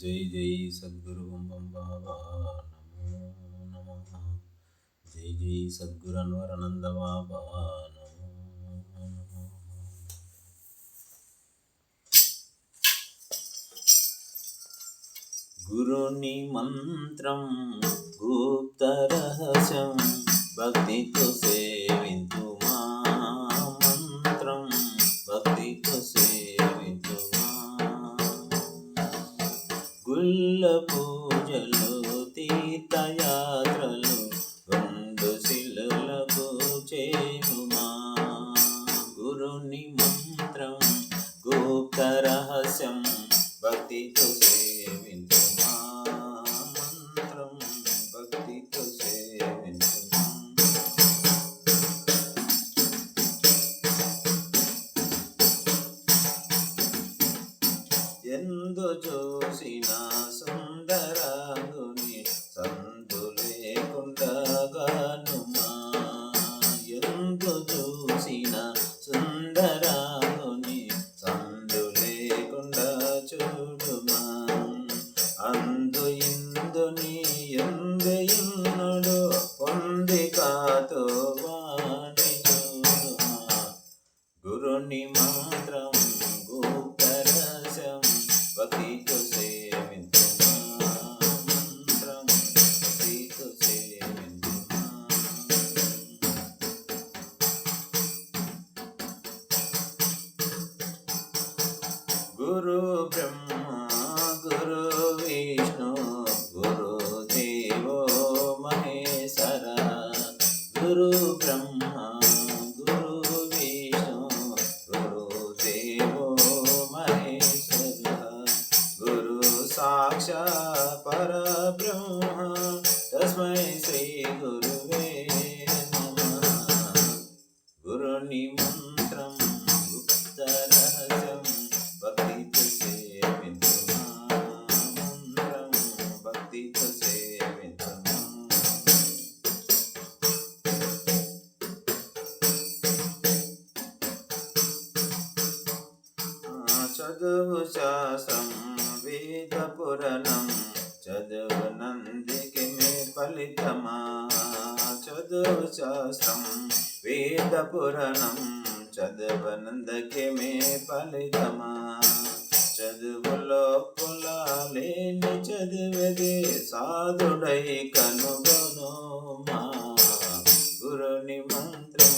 జై జై సద్గురు బం బాబా నమో నమ. జై జై సద్గురు అన్వరనంద బాబా నమో. గురుని మంత్రం గుప్త రహస్యం భక్తితో సే పూజలు తీర్థయాత్రలు కొన్ని మాత్రం గుప్తరసం భక్తితో సేవించుమా మంత్రం. భక్తితో సేవించుమా గురు బ్రహ్మ పురాణం చదువు నందికి మే ఫలితమా? చదువు శాస్త్రం వేద పురాణం చదువనందకి మీ ఫలితమా? చదువులో పొలాలేని చదివేది సాధుడై కనుగొనుమా గురుని మంత్రం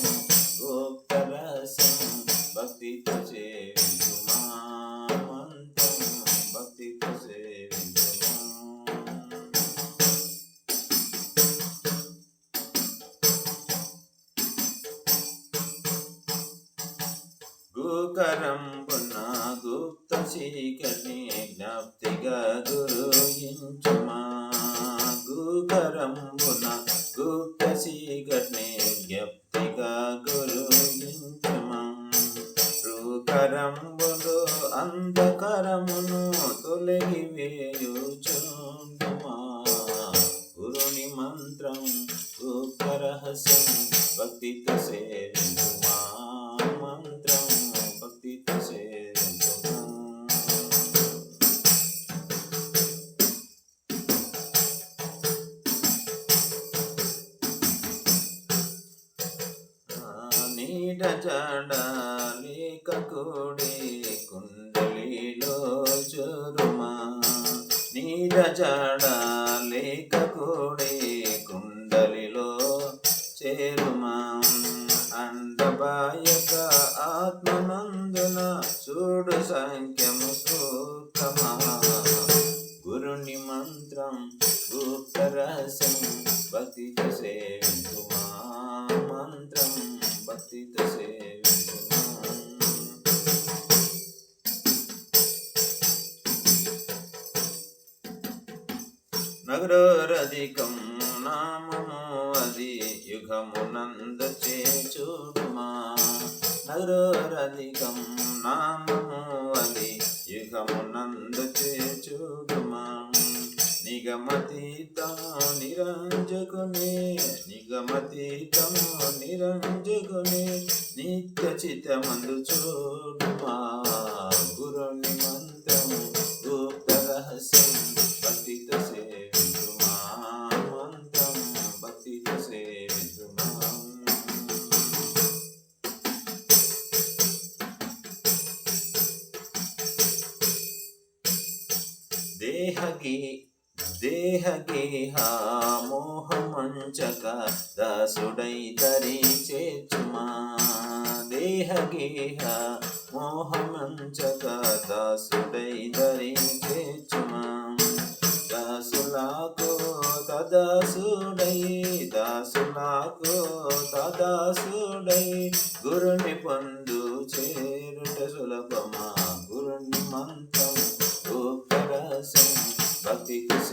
గోప్త రసం భక్తితో గోకరంబున గుప్త చీకటి జ్ఞప్తిగా గురుయించుమా గోకరంబున గుప్త చీకటి జ్ఞప్తిగా గురుయించుమా రూకరంబులు అంధకరమును తొలగి వేయుచుమా గురుని మంత్రం గుప్త రహస్యం భక్తితో సే నీడ జడ కకుడి కుండలిలో చురుమా. నీడ జడ కకుడి కుండలిలో చేరుమా. అండబాయక ఆత్మనందున చూడు సంఖ్యము సూత్రమా గురుని మంత్రం గుప్త రహస్యం భక్తితో సేవించుమా నగరోరధికం నామము అది యుగమునంద చూడుమా నగరోరధికం నామము అది యుగమునంద చూడుమా నిగమతీతము నిరంజగునే నిగమతీతము నిరంజగునే నిత్య చిత్తమందు చూడుమా. గురుని మంత్రము గుప్త దేహగేహ మోహమంచక దాసుడై ధరించేచుమా చేచుమా దేహగేహ మోహమంచక దాసుడై ధరించేచుమా చేచుమా దాసులాకో తదాసుడై దాసులాకో తదాసుడై గురుని పొందు చేరుట సులభమా. గురుని మంత్రం రూపరసం భక్తితో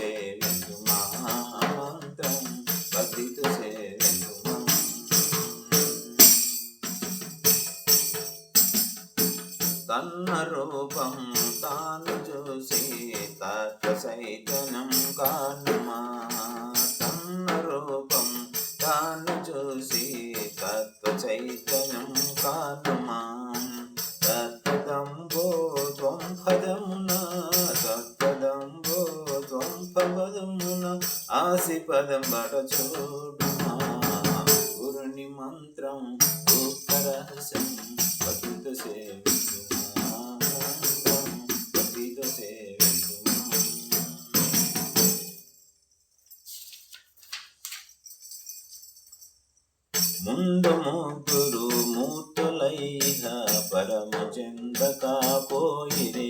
చైతన్యం కానుమా తత్పదంబో త్వం పదమున తత్పదంబో త్వం పదమున ఆసి పదం బట చూడుమా గురుని మంత్రం రహస్యం చెందకపోయిరే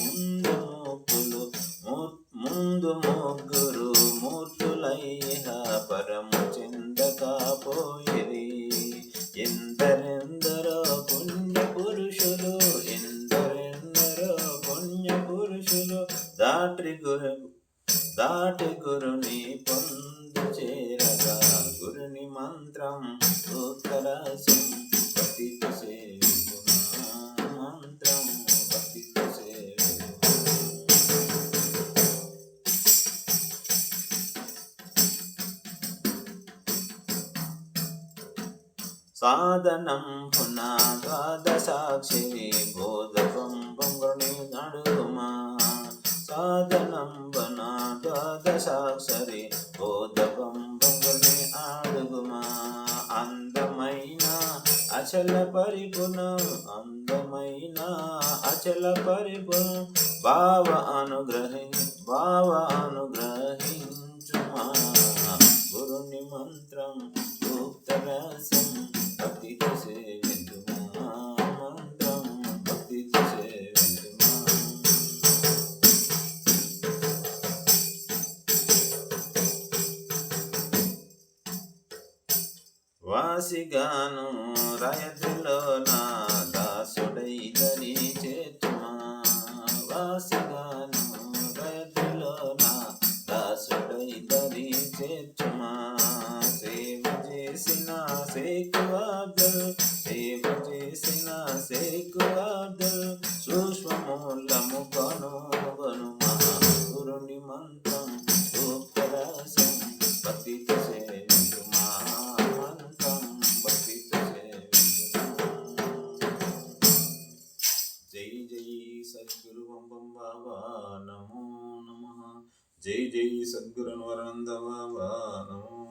ముందు ముగ్గులు ముందు ముగ్గురు మూర్తులైన పరము చెందకపోయిరే. ఎందరెందరో పుణ్య పురుషులు ఎందరెందరో పుణ్య పురుషులు దాటి గురు దాటి సాధనం పునాద సాక్షి బోధకం పొంగుని నడుమా సాధనం పునాద సాక్షరి బోధకం పొంగుని అడుగుమా? అందమైన అచల పరిపున అందమైన అచల పరిపుణ భావ అనుగ్రహి భావ అనుగ్రహించుమా వాసిగాను రయతిలో నా దాసుడై దరి చేతుమా. వాసిగాను రయతిలో నా దాసుడై దరి చేతుమా. సేవ చేసిన సేకువాదల్ సేవ నమో నమ జై జై